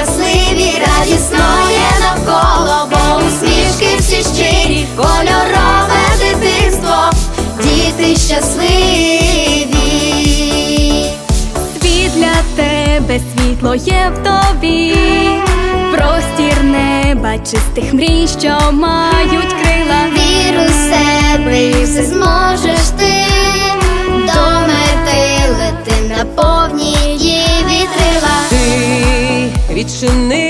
Щасливі, радісно є навколо, бо усмішки всі щирі, кольорове дитинство, діти щасливі. Світ для тебе, світло є в тобі, простір неба, чистих мрій, що мають крила. Віру в себе і все зможеш ти відчини